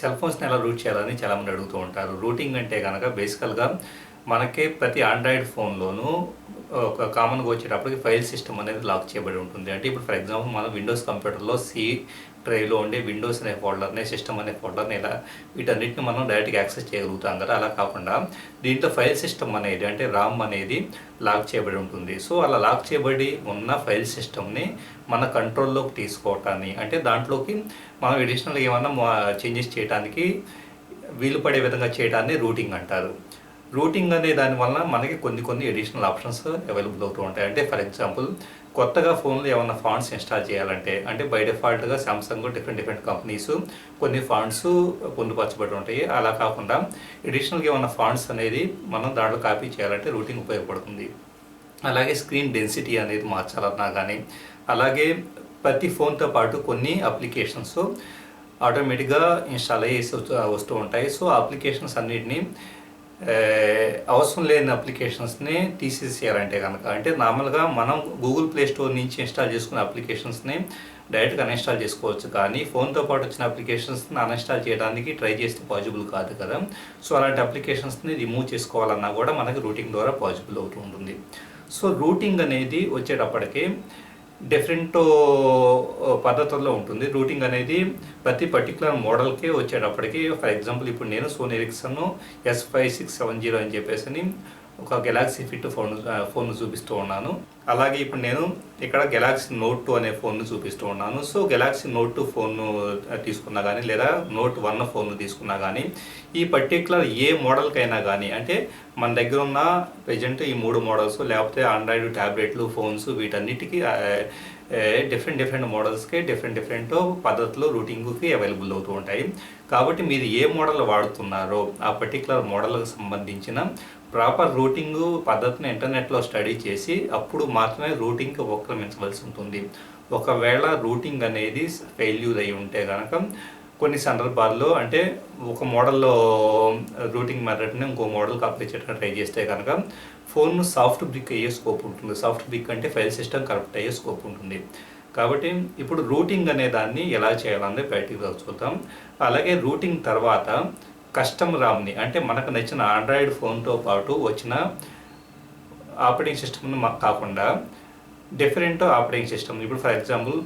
Cell ఫోన్స్ని ఎలా route చేయాలని చాలామంది అడుగుతూ ఉంటారు. రూటింగ్ అంటే కనుక బేసికల్గా మనకి ప్రతి ఆండ్రాయిడ్ ఫోన్లోనూ ఒక కామన్గా వచ్చేటప్పటికి ఫైల్ సిస్టమ్ అనేది లాక్ చేయబడి ఉంటుంది. అంటే ఇప్పుడు ఫర్ ఎగ్జాంపుల్ మనం విండోస్ కంప్యూటర్లో సి ట్రైలో ఉండే విండోస్ అనే ఫోల్డర్ని సిస్టమ్ అనే ఫోల్డర్ని ఇలా వీటన్నిటిని మనం డైరెక్ట్గా యాక్సెస్ చేయగలుగుతాం కదా. అలా కాకుండా దీంట్లో ఫైల్ సిస్టమ్ అనేది అంటే రామ్ అనేది లాక్ చేయబడి ఉంటుంది. సో అలా లాక్ చేయబడి ఉన్న ఫైల్ సిస్టమ్ని మన కంట్రోల్లోకి తీసుకోవటాన్ని అంటే దాంట్లోకి మనం అడిషనల్గా ఏమన్నా చేంజెస్ చేయడానికి వీలు పడే విధంగా చేయడాన్ని రూటింగ్ అంటారు. రూటింగ్ అనే దాని వలన మనకి కొన్ని కొన్ని అడిషనల్ ఆప్షన్స్ అవైలబుల్ అవుతూ ఉంటాయి. అంటే ఫర్ ఎగ్జాంపుల్ కొత్తగా ఫోన్లో ఏమైనా ఫాంట్స్ ఇన్స్టాల్ చేయాలంటే అంటే బై డిఫాల్ట్గా సామ్సంగ్ డిఫరెంట్ డిఫరెంట్ కంపెనీస్ కొన్ని ఫాంట్స్ పొందుపరచబడి ఉంటాయి. అలా కాకుండా అడిషనల్గా ఏమైనా ఫాంట్స్ అనేది మనం దాంట్లో కాపీ చేయాలంటే రూటింగ్ ఉపయోగపడుతుంది. అలాగే స్క్రీన్ డెన్సిటీ అనేది మార్చాలన్నా కానీ అలాగే ప్రతి ఫోన్తో పాటు కొన్ని అప్లికేషన్స్ ఆటోమేటిక్గా ఇన్స్టాల్ అయ్యి వస్తూ ఉంటాయి. సో అప్లికేషన్స్ అన్నిటిని అవసరం లేని అప్లికేషన్స్ని తీసేసేయాలంటే కనుక అంటే నార్మల్గా మనం గూగుల్ ప్లే స్టోర్ నుంచి ఇన్స్టాల్ చేసుకున్న అప్లికేషన్స్ని డైరెక్ట్గా అన్ఇన్స్టాల్ చేసుకోవచ్చు. కానీ ఫోన్తో పాటు వచ్చిన అప్లికేషన్స్ని అన్ఇన్స్టాల్ చేయడానికి ట్రై చేస్తే పాజిబుల్ కాదు కదా. సో అలాంటి అప్లికేషన్స్ని రిమూవ్ చేసుకోవాలన్నా కూడా మనకి రూటింగ్ ద్వారా పాజిబుల్ అవుతూ ఉంటుంది. సో రూటింగ్ అనేది వచ్చేటప్పటికి డిఫరెంట్ uh, పద్ధతుల్లో ఉంటుంది. రూటింగ్ అనేది ప్రతి పర్టికులర్ మోడల్కి వచ్చేటప్పటికి ఫర్ ఎగ్జాంపుల్ ఇప్పుడు నేను Sony Ericsson S five six seven zero అని చెప్పేసి ఒక గెలాక్సీ ఫిట్ ఫోన్ ఫోన్ చూపిస్తూ ఉన్నాను. అలాగే ఇప్పుడు నేను ఇక్కడ గెలాక్సీ నోట్ టూ అనే ఫోన్ను చూపిస్తూ ఉన్నాను. So Galaxy Note two phone తీసుకున్నా కానీ లేదా నోట్ వన్ ఫోన్ తీసుకున్నా కానీ ఈ పర్టికులర్ ఏ మోడల్కైనా కానీ అంటే మన దగ్గర ఉన్న ప్రజెంట్ ఈ మూడు మోడల్స్ లేకపోతే ఆండ్రాయిడ్ ట్యాబ్లెట్లు ఫోన్స్ వీటన్నిటికీ డిఫరెంట్ డిఫరెంట్ మోడల్స్కి డిఫరెంట్ డిఫరెంట్ పద్ధతులు రూటింగ్కి అవైలబుల్ అవుతూ ఉంటాయి. కాబట్టి మీరు ఏ మోడల్ వాడుతున్నారో ఆ పర్టికులర్ మోడల్కి సంబంధించిన ప్రాపర్ రూటింగ్ పద్ధతిని ఇంటర్నెట్లో స్టడీ చేసి అప్పుడు మాత్రమే రూటింగ్కి ఉపక్రమించవలసి ఉంటుంది. ఒకవేళ రూటింగ్ అనేది ఫెయిల్యూర్ అయి ఉంటే కనుక కొన్ని సందర్భాల్లో అంటే ఒక మోడల్లో రూటింగ్ మెథడ్ని ఇంకో మోడల్కి అప్లై చేయడానికి ట్రై చేస్తే కనుక ఫోన్ సాఫ్ట్ బ్రిక్ అయ్యే స్కోప్ ఉంటుంది. సాఫ్ట్ బ్రిక్ అంటే ఫైల్ సిస్టమ్ కరెక్ట్ అయ్యే స్కోప్ ఉంటుంది. కాబట్టి ఇప్పుడు రూటింగ్ అనే దాన్ని ఎలా చేయాలని బయటికి చూద్దాం. అలాగే రూటింగ్ తర్వాత కస్టమ్ రామ్ని. అంటే మనకు నచ్చిన ఆండ్రాయిడ్ ఫోన్తో పాటు వచ్చిన ఆపరేటింగ్ సిస్టమ్ని కాకుండా డిఫరెంట్ ఆపరేటింగ్ సిస్టమ్. ఇప్పుడు ఫర్ ఎగ్జాంపుల్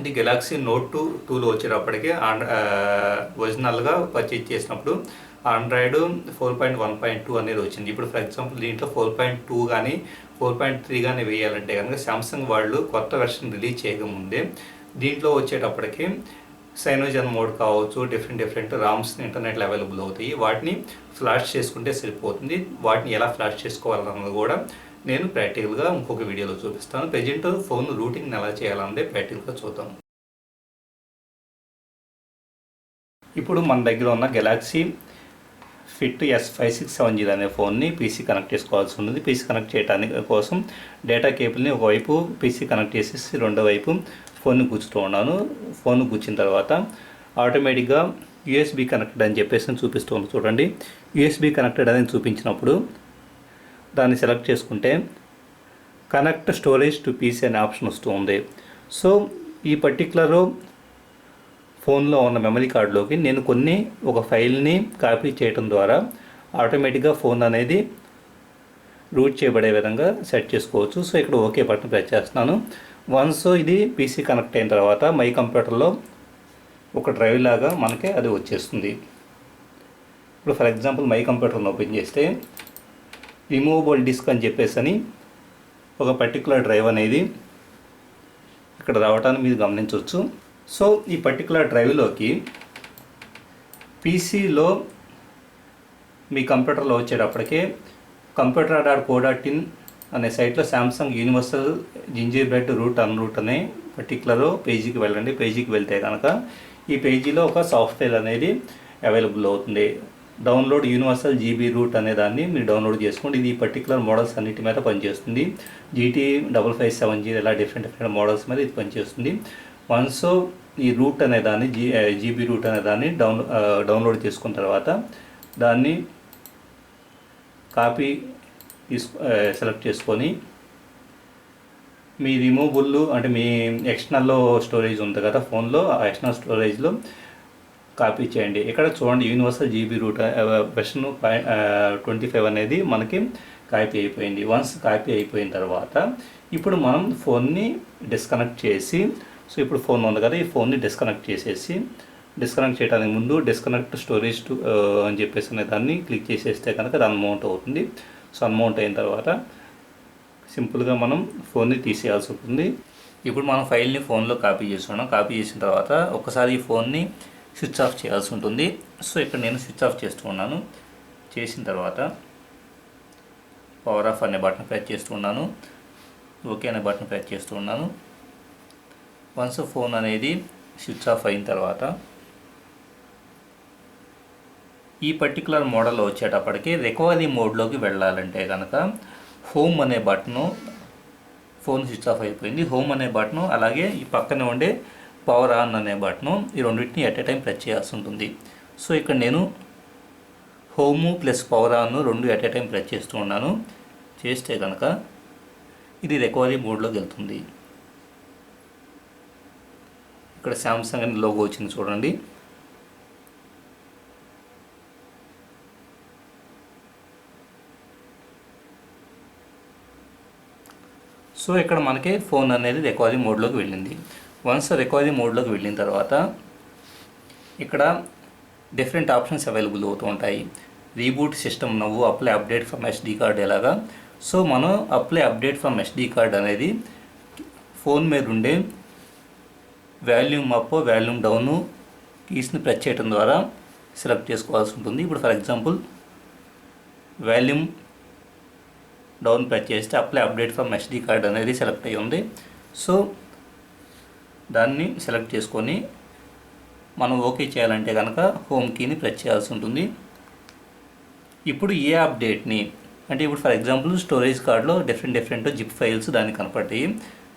ఇది గెలాక్సీ నోట్ టూ టూలో వచ్చేటప్పటికి ఆండ్రా ఒరిజినల్గా పర్చేజ్ చేసినప్పుడు Android four point one point two అనేది వచ్చింది. ఇప్పుడు ఫర్ ఎగ్జాంపుల్ దీంట్లో ఫోర్ పాయింట్ టూ కానీ ఫోర్ పాయింట్ త్రీ కానీ వేయాలంటే కనుక శాంసంగ్ వాళ్ళు కొత్త వెర్షన్ రిలీజ్ చేయకముందే దీంట్లో వచ్చేటప్పటికి సైనోజన్ మోడ్ కావచ్చు డిఫరెంట్ డిఫరెంట్ రామ్స్ ఇంటర్నెట్లో అవైలబుల్ అవుతాయి. వాటిని ఫ్లాష్ చేసుకుంటే సరిపోతుంది. వాటిని ఎలా ఫ్లాష్ చేసుకోవాలన్నది కూడా నేను ప్రాక్టికల్గా ఇంకొక వీడియోలో చూపిస్తాను. ప్రజెంట్ ఫోన్ రూటింగ్ ఎలా చేయాలన్నదే ప్రాక్టికల్గా చూద్దాం. ఇప్పుడు మన దగ్గర ఉన్న Galaxy Fit S five six seven zero అనే ఫోన్ని పీసీ కనెక్ట్ చేసుకోవాల్సి ఉంటుంది పీసీ కనెక్ట్ చేయడానికి కోసం డేటా కేబుల్ని ఒకవైపు పీసీ కనెక్ట్ చేసేసి రెండో వైపు ఫోన్ని గుచ్చుతూ ఉన్నాను. ఫోన్ గుచ్చిన తర్వాత ఆటోమేటిక్గా యూఎస్బి కనెక్టెడ్ అని చెప్పేసి చూపిస్తూ ఉంది చూడండి. యూఎస్బి కనెక్టెడ్ అని చూపించినప్పుడు దాన్ని సెలెక్ట్ చేసుకుంటే కనెక్ట్ స్టోరేజ్ టు పీసీ అనే ఆప్షన్ వస్తూ ఉంది. సో ఈ పర్టికులర్ ఫోన్లో ఉన్న మెమరీ కార్డులోకి నేను కొన్ని ఒక ఫైల్ని కాపీ చేయడం ద్వారా ఆటోమేటిక్గా ఫోన్ అనేది రూట్ చేయబడే విధంగా సెట్ చేసుకోవచ్చు. సో ఇక్కడ ఓకే బటన్ ప్రెస్ చేస్తున్నాను. వన్స్ ఇది పీసీ కనెక్ట్ అయిన తర్వాత మై కంప్యూటర్లో ఒక డ్రైవ్ లాగా మనకి అది వచ్చేస్తుంది. ఇప్పుడు ఫర్ ఎగ్జాంపుల్ మై కంప్యూటర్ని ఓపెన్ చేస్తే రిమూవబుల్ డిస్క్ అని చెప్పేసి అని ఒక పర్టికులర్ డ్రైవ్ అనేది ఇక్కడ రావటాన్ని మీరు గమనించవచ్చు. సో ఈ పర్టికులర్ డ్రైవ్లోకి పీసీలో మీ కంప్యూటర్లో వచ్చేటప్పటికే computer dot co dot in అనే సైట్లో Samsung universal gingerbread root unroot అనే పర్టికులర్ పేజీకి వెళ్ళండి పేజీకి వెళ్తే కనుక ఈ పేజీలో ఒక సాఫ్ట్వేర్ అనేది అవైలబుల్ అవుతుంది. డౌన్లోడ్ యూనివర్సల్ జీబీ రూట్ అనే దాన్ని మీరు డౌన్లోడ్ చేసుకోండి. ఇది ఈ పర్టికులర్ మోడల్స్ అన్నిటి మీద పనిచేస్తుంది. GT double five seven G ఇలా డిఫరెంట్ డిఫరెంట్ మోడల్స్ మీద ఇది పనిచేస్తుంది. వన్స్ ఈ రూట్ అనే దాన్ని జీ జీబీ రూట్ అనే దాన్ని డౌన్ డౌన్లోడ్ చేసుకున్న తర్వాత దాన్ని కాపీ తీసుకు సెలెక్ట్ చేసుకొని మీ రిమూవబుల్ అంటే మీ ఎక్స్టర్నల్లో స్టోరేజ్ ఉంది కదా ఫోన్లో ఆ ఎక్స్టర్నల్ స్టోరేజ్లో కాపీ చేయండి. ఇక్కడ చూడండి universal GB root version twenty five అనేది మనకి కాపీ అయిపోయింది. వన్స్ కాపీ అయిపోయిన తర్వాత ఇప్పుడు మనం ఫోన్ని డిస్కనెక్ట్ చేసి సో ఇప్పుడు ఫోన్ ఉంది కదా ఈ ఫోన్ని డిస్కనెక్ట్ చేసేసి డిస్కనెక్ట్ చేయడానికి ముందు డిస్కనెక్ట్ స్టోరేజ్ టు అని చెప్పేసి అనే దాన్ని క్లిక్ చేసేస్తే కనుక అది అన్మౌంట్ అవుతుంది. సో అయిన తర్వాత సింపుల్గా మనం ఫోన్ని తీసేయాల్సి ఉంటుంది. ఇప్పుడు మనం ఫైల్ని ఫోన్లో కాపీ చేస్తున్నాం. కాపీ చేసిన తర్వాత ఒకసారి ఈ ఫోన్ని స్విచ్ ఆఫ్ చేయాల్సి ఉంటుంది. సో ఇక్కడ నేను స్విచ్ ఆఫ్ చేస్తున్నాను. చేసిన తర్వాత పవర్ ఆఫ్ అనే బటన్ ప్రెస్ చేస్తూ ఉన్నాను ఓకే అనే బటన్ ప్రెస్ చేస్తూ ఉన్నాను వన్స్ ఫోన్ అనేది స్విచ్ ఆఫ్ అయిన తర్వాత ఈ పర్టికులర్ మోడల్ వచ్చేటప్పటికి రికవరీ మోడ్లోకి వెళ్ళాలంటే కనుక హోమ్ అనే బటను ఫోన్ స్విచ్ ఆఫ్ అయిపోయింది. హోమ్ అనే బటను అలాగే ఈ పక్కనే ఉండే పవర్ ఆన్ అనే బటను ఈ రెండింటిని ఎట్ ఎ టైం ప్రెస్ చేయాల్సి ఉంటుంది. సో ఇక్కడ నేను హోము ప్లస్ పవర్ ఆన్ రెండు ఎట్ ఎ టైం ప్రెస్ చేస్తూ ఉన్నాను. చేస్తే కనుక ఇది రికవరీ మోడ్లోకి వెళ్తుంది. ఇక్కడ శాంసంగ్ అని లోగో వచ్చింది చూడండి. సో ఇక్కడ మనకి ఫోన్ అనేది రికవరీ మోడ్లోకి వెళ్ళింది. వన్స్ రికవరీ మోడ్లోకి వెళ్ళిన తర్వాత ఇక్కడ డిఫరెంట్ ఆప్షన్స్ అవైలబుల్ అవుతూ ఉంటాయి. Reboot system now apply update from SD card ఎలాగా? సో మనం apply update from SD card అనేది ఫోన్ మీద ఉండే వాల్యూమ్ అప్ వాల్యూమ్ డౌను కీస్ని ప్రెస్ చేయడం ద్వారా సెలెక్ట్ చేసుకోవాల్సి ఉంటుంది. ఇప్పుడు for example volume down patch చేస్తే apply update from SD card అనేది సెలెక్ట్ అయ్యి ఉంది. సో దాన్ని సెలెక్ట్ చేసుకొని మనం ఓకే చేయాలంటే కనుక హోమ్ కీని ప్రెస్ చేయాల్సి ఉంటుంది. ఇప్పుడు ఏ అప్డేట్ని అంటే ఇప్పుడు ఫర్ ఎగ్జాంపుల్ స్టోరేజ్ కార్డ్లో డిఫరెంట్ డిఫరెంట్ జిప్ ఫైల్స్ దానికి కనపడతాయి.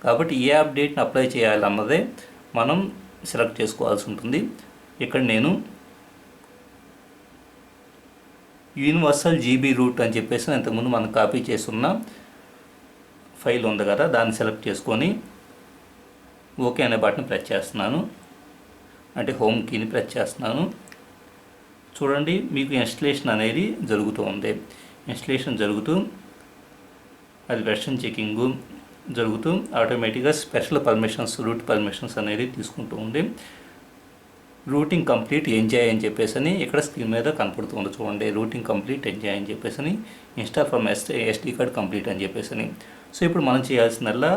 కాబట్టి ఏ అప్డేట్ని అప్లై చేయాలన్నదే మనం సెలెక్ట్ చేసుకోవాల్సి ఉంటుంది. ఇక్కడ నేను యూనివర్సల్ జీబీ రూట్ అని చెప్పేసి ఇంతకుముందు మనం కాపీ చేస్తున్న ఫైల్ ఉంది కదా దాన్ని సెలెక్ట్ చేసుకొని ఓకే అనే బటన్ ప్రెస్ చేస్తున్నాను. అంటే హోమ్ కీని ప్రెస్ చేస్తున్నాను. చూడండి మీకు ఇన్స్టలేషన్ అనేది జరుగుతూ ఉంది. ఇన్స్టలేషన్ జరుగుతూ అది వెర్షన్ చెకింగు జరుగుతూ ఆటోమేటిక్గా స్పెషల్ పర్మిషన్స్ రూట్ పర్మిషన్స్ అనేది తీసుకుంటూ ఉంది. రూటింగ్ కంప్లీట్ ఎంజాయ్ అని చెప్పేసి అని ఇక్కడ స్క్రీన్ మీద కనపడుతుంది. చూడండి రూటింగ్ కంప్లీట్ ఎంజాయ్ అని చెప్పేసి అని install from S SD card complete అని చెప్పేసి అని సో ఇప్పుడు మనం చేయాల్సిందల్లా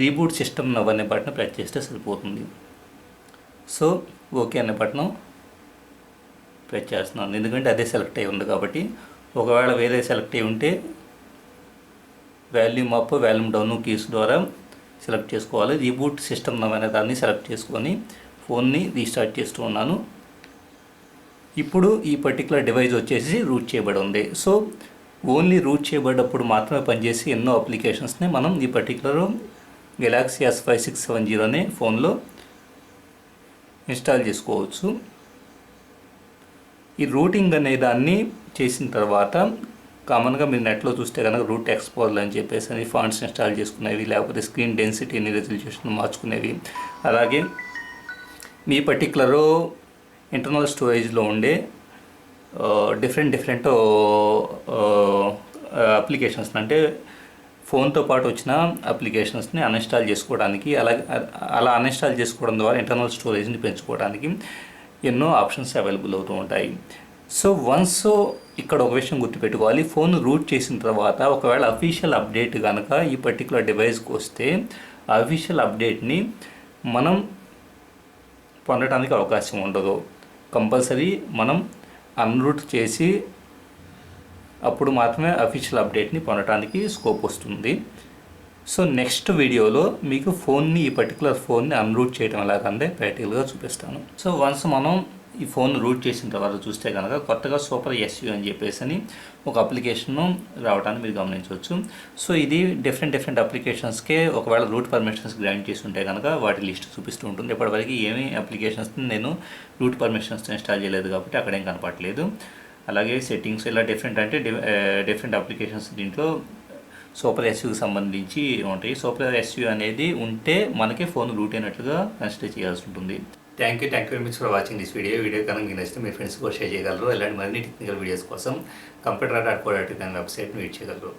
రీబూట్ సిస్టమ్ నవ్ అనే బటన్ ప్రెస్ చేస్తే సరిపోతుంది. సో ఓకే అనే బటన్ ప్రెస్ చేస్తున్నాను. ఎందుకంటే అదే సెలెక్ట్ అయి ఉంది కాబట్టి. ఒకవేళ వేరే సెలెక్ట్ అయి ఉంటే volume up volume down keys ద్వారా సెలెక్ట్ చేసుకోవాలి. రీబూట్ సిస్టమ్ నవ్ అనే దాన్ని సెలెక్ట్ చేసుకొని ఫోన్ని రీస్టార్ట్ చేస్తూ ఉన్నాను. ఇప్పుడు ఈ పర్టికులర్ డివైస్ వచ్చేసి రూట్ చేయబడి ఉంది. సో ఓన్లీ రూట్ చేయబడ్డప్పుడు మాత్రమే పనిచేసి ఎన్నో అప్లికేషన్స్ని మనం ఈ particular Galaxy S five six seven జీరోని ఫోన్లో ఇన్స్టాల్ చేసుకోవచ్చు. ఈ రూటింగ్ అనే దాన్ని చేసిన తర్వాత కామన్గా మీరు నెట్లో చూస్తే కనుక రూట్ ఎక్స్పోర్ల్ అని చెప్పేసి అని ఫాంట్స్ ఇన్స్టాల్ చేసుకునేవి లేకపోతే స్క్రీన్ డెన్సిటీని రెజల్యూషన్ మార్చుకునేవి. అలాగే మీ పర్టికులర్ ఇంటర్నల్ స్టోరేజ్లో ఉండే డిఫరెంట్ డిఫరెంట్ అప్లికేషన్స్ అంటే ఫోన్తో పాటు వచ్చిన అప్లికేషన్స్ని అన్ఇన్స్టాల్ చేసుకోవడానికి అలా అలా అన్ఇన్స్టాల్ చేసుకోవడం ద్వారా ఇంటర్నల్ స్టోరేజ్ని పెంచుకోవడానికి ఎన్నో ఆప్షన్స్ అవైలబుల్ అవుతూ ఉంటాయి. సో వన్స్ ఇక్కడ ఒక విషయం గుర్తుపెట్టుకోవాలి. ఫోన్ రూట్ చేసిన తర్వాత ఒకవేళ అఫీషియల్ అప్డేట్ కనుక ఈ పర్టికులర్ డివైస్కి వస్తే అఫీషియల్ అప్డేట్ని మనం పొందడానికి అవకాశం ఉండదు. కంపల్సరీ మనం అన్రూట్ చేసి అప్పుడు మాత్రమే అఫీషియల్ అప్డేట్ని పొందడానికి స్కోప్ వస్తుంది. సో నెక్స్ట్ వీడియోలో మీకు ఫోన్ని ఈ పర్టికులర్ ఫోన్ని అన్రూట్ చేయడం ఎలాగంటే ప్రాక్టికల్గా చూపిస్తాను. సో వన్స్ మనం ఈ ఫోన్ రూట్ చేసిన తర్వాత చూస్తే కనుక కొత్తగా సూపర్ ఎస్యూ అని చెప్పేసి అని ఒక అప్లికేషన్ రావడాన్ని మీరు గమనించవచ్చు. సో ఇది డిఫరెంట్ డిఫరెంట్ అప్లికేషన్స్కే ఒకవేళ రూట్ పర్మిషన్స్ గ్రాంట్ చేసి ఉంటే కనుక వాటి లిస్ట్ చూపిస్తూ ఉంటుంది. ఇప్పటివరకు ఏమి అప్లికేషన్స్ నేను రూట్ పర్మిషన్స్ ఇన్స్టాల్ చేయలేదు కాబట్టి అక్కడ ఏం కనపడలేదు. అలాగే సెట్టింగ్స్ ఇలా డిఫరెంట్ అంటే డిఫరెంట్ అప్లికేషన్స్ దీంట్లో సూపర్ ఎస్యూకి సంబంధించి ఉంటాయి. సూపర్ ఎస్యూ అనేది ఉంటే మనకి ఫోన్ రూట్ అయినట్లుగా కన్సిడర్ చేయాల్సి ఉంటుంది. Thank you thank you very much for watching this video video కనుక మీకు నచ్చితే మీ ఫ్రెండ్స్ కూడా షేర్ చేయగలరు. ఇలాంటి మరిన్ని టెక్నికల్ వీడియోస్ కోసం కంప్యూటర్ డాట్ కో వెబ్సైట్ని వీడ్ చేయగలరు.